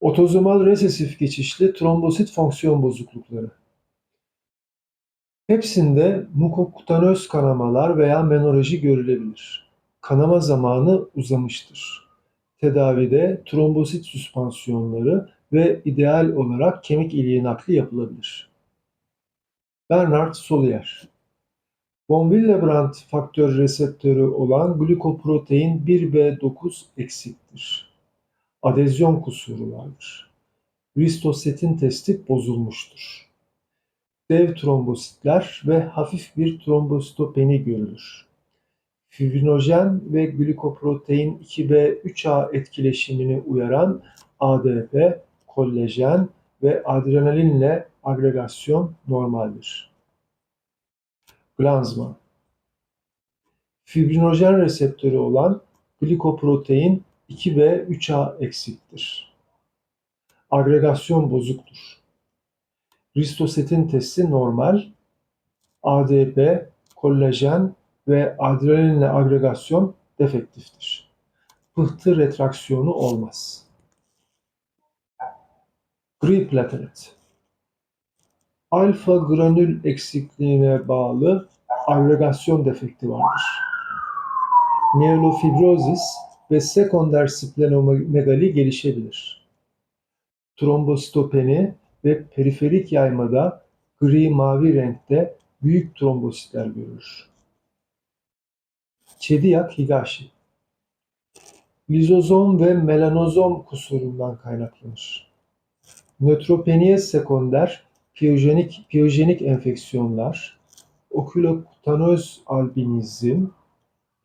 Otozomal resesif geçişli trombosit fonksiyon bozuklukları. Hepsinde mukokutanöz kanamalar veya menorraji görülebilir. Kanama zamanı uzamıştır. Tedavide trombosit süspansiyonları ve ideal olarak kemik iliği nakli yapılabilir. Bernard Solier Von Willebrand faktör reseptörü olan glikoprotein 1B9 eksiktir. Adezyon kusuru vardır. Ristosetin testi bozulmuştur. Dev trombositler ve hafif bir trombositopeni görülür. Fibrinojen ve glikoprotein 2B3A etkileşimini uyaran ADP, kollajen ve adrenalinle agregasyon normaldir. Glanzman Fibrinojen reseptörü olan glikoprotein 2B3A eksiktir. Agregasyon bozuktur. Ristosetin testi normal. ADP, kollajen ve adrenalinle agregasyon defektiftir. Pıhtı retraksiyonu olmaz. Gri platelet Alfa granül eksikliğine bağlı agregasyon defekti vardır. Miyelofibrozis ve sekonder splenomegali gelişebilir. Trombositopeni ve periferik yaymada gri-mavi renkte büyük trombositler görülür. Çediyak Higashi Lizozom ve melanozom kusurundan kaynaklanır. Nötropeniye sekonder piyojenik, piyojenik enfeksiyonlar, okülokutanöz albinizm,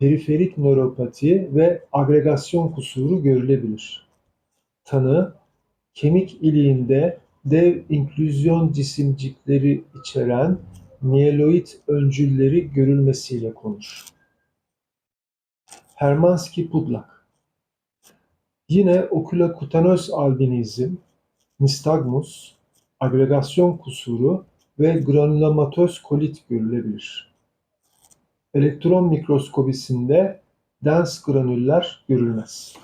periferik nöropati ve agregasyon kusuru görülebilir. Tanı, kemik iliğinde dev inklüzyon cisimcikleri içeren miyeloid öncülleri görülmesiyle konur. Hermansky-Pudlak Yine okülokutanöz albinizm, nistagmus, agregasyon kusuru ve granülomatöz kolit görülebilir. Elektron mikroskobisinde dens granüller görülmez.